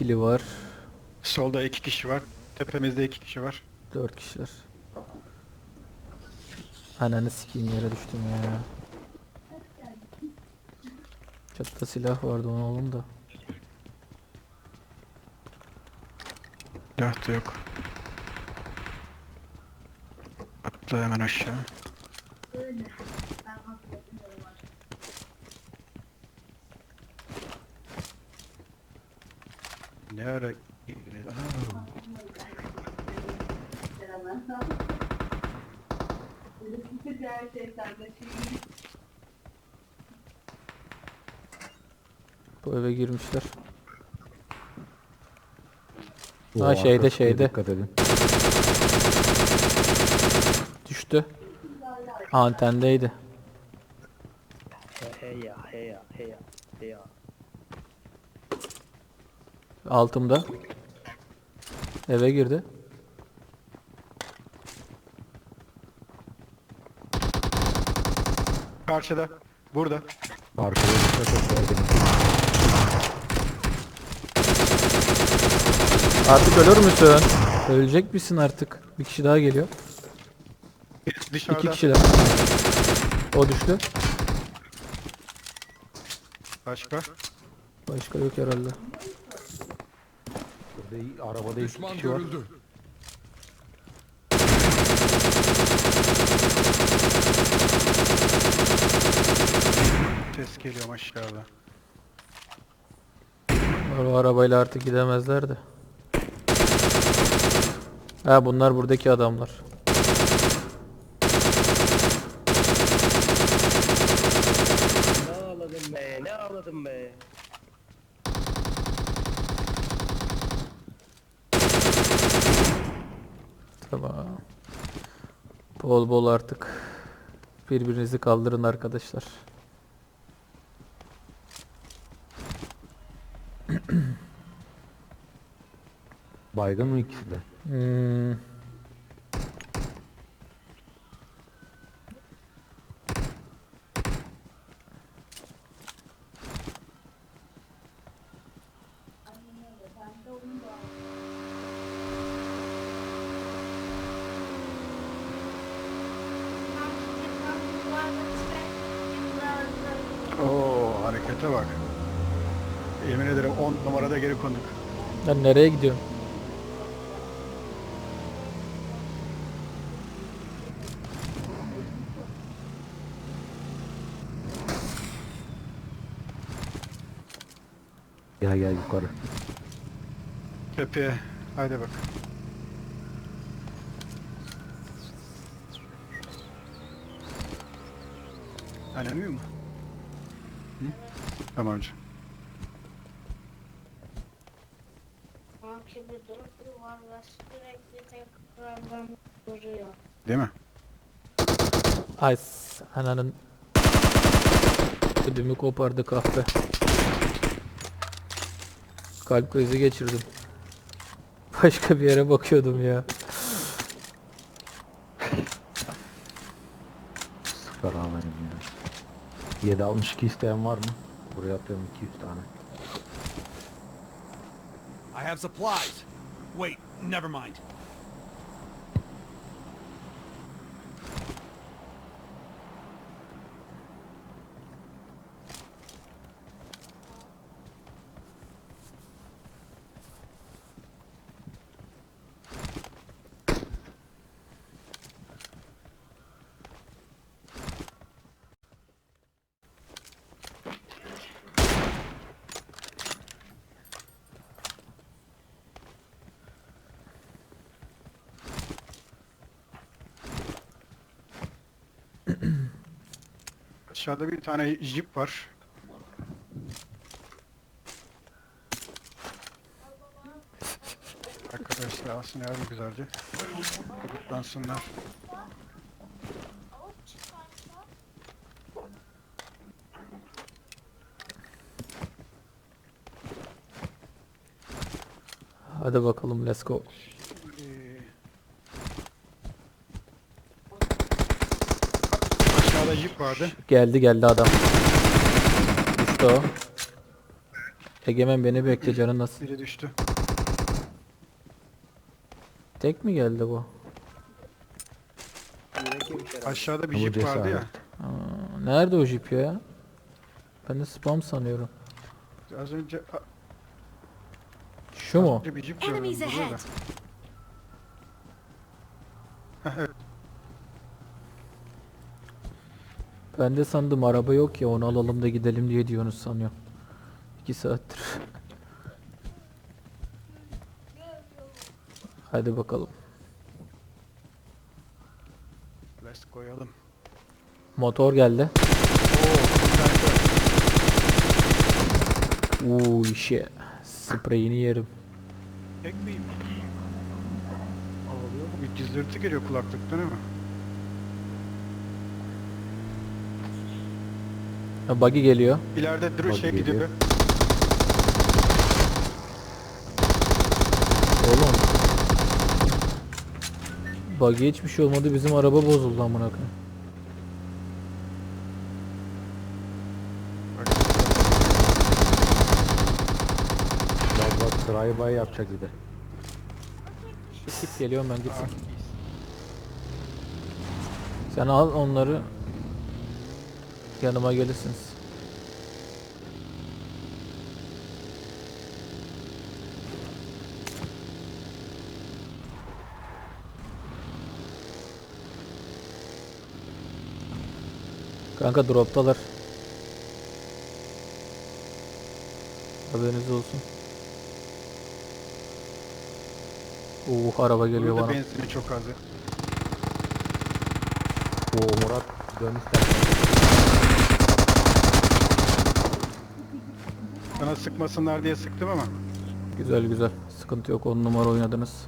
kili var. Solda iki kişi var. Tepemizde iki kişi var. Dört kişiler. Ananı sikeyim yere düştüm ya. Çatıda silah vardı onu oğlum da. Silah da yok. Atla hemen aşağı. Ne ara... Bu eve girmişler. Bu Ha, şeyde, şeyde. Dikkat edin. Düştü. Antendeydi. Hey ya, hey ya, hey ya. Altımda. Eve girdi. Karşıda. Burada. Arkaya dikkat et. Artık ölür müsün? Ölecek misin artık? Bir kişi daha geliyor. Birisi dışarıda. İki kişiler. O düştü. Başka. Başka yok herhalde. İyi- arabada iki Düşman kişi var. görüldü. Ses geliyor aşağıda. O arabayla artık gidemezler de. Ha bunlar buradaki adamlar. Ne ağladın be, ne ağladın be. Tamam. Bol bol artık. Birbirinizi kaldırın arkadaşlar. Baygın mı ikisi de? Hmm. Oo harekete bak. Yemin ederim 10 numarada geri konduk. Lan nereye gidiyorsun? Gel gel yukarı. Tepeye. Haydi bak. Oynanıyor mu? Tamam hocam. Sanki bir durum var ve sürekli tekrardan duruyor. Değil mi? Ay s- ananın ödümü kopardı kahpe. Kalp krizi geçirdim. Başka bir yere bakıyordum ya. Sıkar amenim ya. 762 isteyen var mı? Buraya atıyorum 200 tane. I have supplies. Wait, never mind. Aşağıda bir tane jip var. Arkadaşlar aslında yardım güzeldi. Kutlansınlar. Hadi bakalım let's go. Ee, Jip vardı. Geldi geldi adam. Düştü o. Egemen beni bekle canın nasıl? Biri düştü. Tek mi geldi bu? Aşağıda bir Bu jip vardı ya. cesaret. Aa, nerede o jip ya? Ben de spam sanıyorum. Az önce Şu mu? az önce bir jip gördüm Enemies burada da. ahead. Heh, evet. Ben de sandım araba yok ya onu alalım da gidelim diye diyorsunuz sanıyorum. 2 saattir. Hadi bakalım. Let's koyalım. Motor geldi. Oo, işe. Spreyini yerim. tek miyim? Bir cızırtı geliyor kulaklıktan ama. Ha, buggy geliyor. İleride dur Bak şey geliyor. gidiyor. Oğlum. Buggy hiçbir şey olmadı bizim araba bozuldu amına koyayım. Bak bak sırayı bay yapacak bir de. Şu tip geliyorum ben gitsin. Sen al onları. Yanıma gelirsiniz. Kanka droptalar. Haberiniz olsun. Uh araba geliyor Burada bana. benzini çok az. ya. Oo Murat dön istersen. Sana sıkmasınlar diye sıktım ama. Güzel güzel. Sıkıntı yok. 10 numara oynadınız.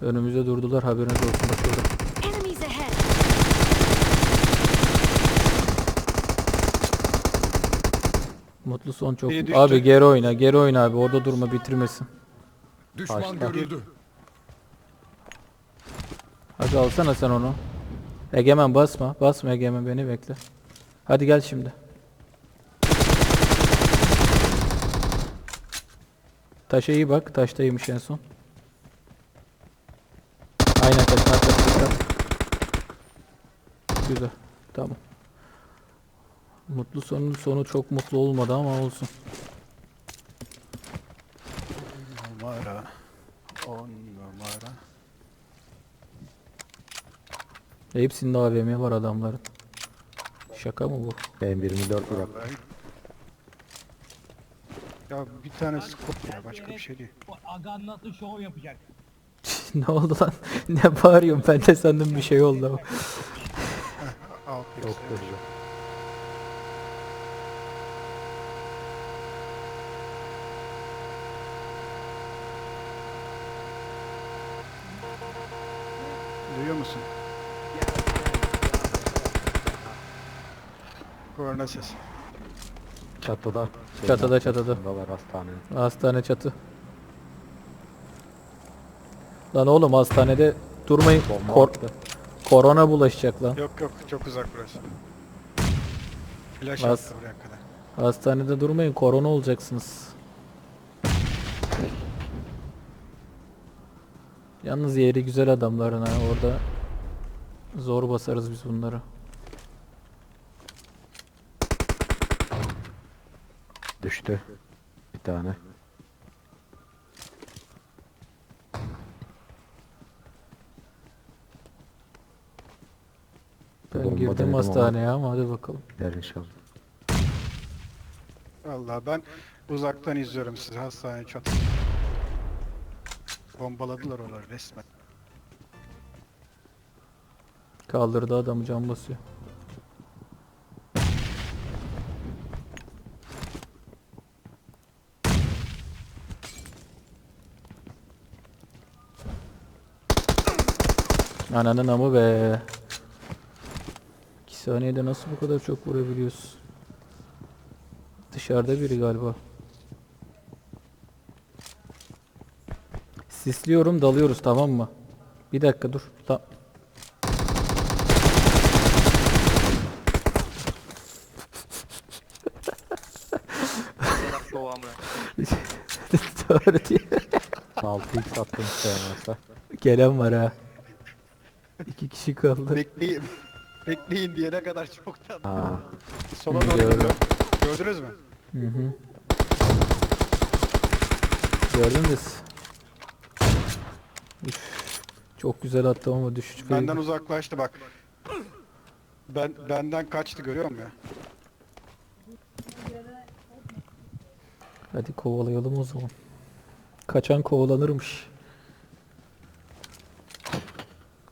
Önümüzde durdular. Haberiniz olsun. Bak şurada. Enemies ahead. Mutlu son çok. Düştü. Abi geri oyna. Geri oyna abi. Orada durma bitirmesin. Düşman Açtı. görüldü. Hadi alsana sen onu. Egemen basma. Basma Egemen beni bekle. Hadi gel şimdi. Taşa iyi bak. Taştaymış en son. Aynen taşın arkasında. Güzel. Tamam. Mutlu sonun sonu çok mutlu olmadı ama olsun. Numara. 10 numara. Hepsinde AVM var adamların. Şaka mı bu? Ben 24 bırak. Ya bir tane skop ya başka bir şey değil. Agan nasıl şov yapacak? ne oldu lan? ne bağırıyorsun? Ben de sandım bir şey oldu. X'e. da güzel. Duyuyor musun? Korna ses. Çatıda. şeyin Çatıda, çatıda. arkasındalar hastanenin. Hastane çatı. Lan oğlum hastanede durmayın. Bomba Kor- attı. korona bulaşacak lan. Yok yok çok uzak burası. Flash Bas. attı buraya kadar. Hastanede durmayın. Korona olacaksınız. Yalnız yeri güzel adamların ha orada. Zor basarız biz bunları. Düştü. Bir tane. Ben Bomba girdim denedim hastaneye ama hadi bakalım. Gider inşallah. Vallahi ben uzaktan izliyorum sizi hastane çatısı. Bombaladılar oraları resmen. Kaldırdı adamı cam basıyor. Ananın amı be. 2 saniyede nasıl bu kadar çok vurabiliyorsun? Dışarıda biri galiba. Sisliyorum dalıyoruz tamam mı? Bir dakika dur. Ta Öyle diye. 6x attım varsa. Gelen var ha. İki kişi kaldı. Bekleyin. Bekleyin diyene kadar çoktan. Ha. Sola doğru gidiyor. Gördünüz mü? Hı hı. Gördünüz. Üf, Çok güzel attım ama düşüş Benden uzaklaştı bak. Ben benden kaçtı görüyor musun ya? Hadi kovalayalım o zaman. Kaçan kovalanırmış.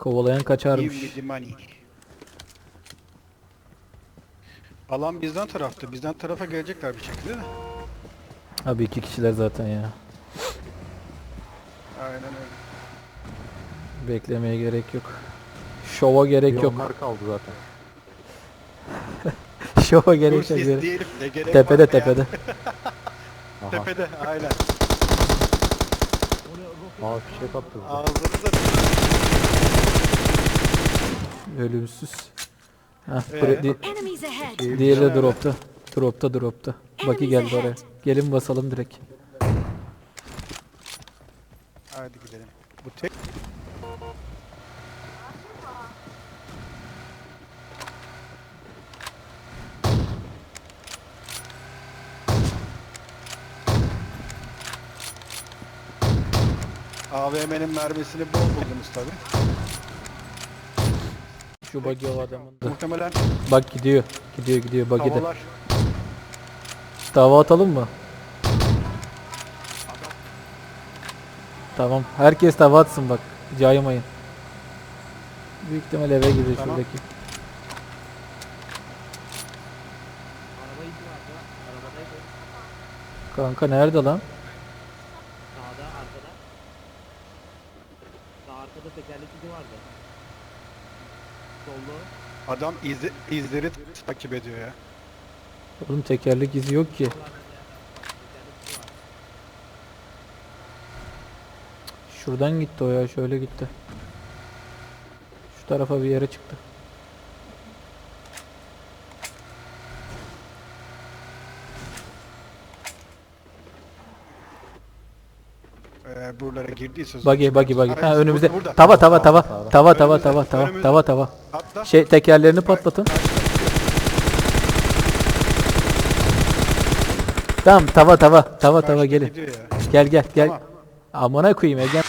Kovalayan Give kaçarmış. the money. Alan bizden taraftı. Bizden tarafa gelecekler bir şekilde de. Abi iki kişiler zaten ya. Aynen öyle. Beklemeye gerek yok. Şova gerek yok. onlar kaldı zaten. Şova Dur gerek yok. gerek- diyelim. Ne gerek Tepede var be ya? tepede. Aha. Tepede aynen. Aa fişek attı. Ağzınıza Ölümsüz. Heh, bre- di- Enemies ahead! diğeri de dropta. Dropta dropta. Baki geldi oraya. Gelin basalım direkt. Hadi gidelim. Bu tek AVM'nin mermisini bol buldunuz tabi. Şu bagi o adamın da. Muhtemelen Bak gidiyor. Gidiyor gidiyor bagi de. havalar Dava atalım mı? Tamam. Herkes dava atsın bak. Caymayın. Büyük ihtimal eve gidiyor Tamam. şuradaki. Kanka nerede lan? Sağda arkada. Sağ arkada tekerlek izi vardı. Solda. Adam izi, izleri takip ediyor ya. Oğlum tekerlek izi yok ki. Şuradan gitti o ya şöyle gitti. Şu tarafa bir yere çıktı. Ee, buralara girdiyse. Hayır, Ha burada, önümüzde. Tava tava tava. Tava tava tava tava tava tava. Atla. Şey tekerlerini patlatın. Tamam tava tava tava tava gelin. gidiyor ya. Gel gel gel. Tamam. Amına koyayım Egen.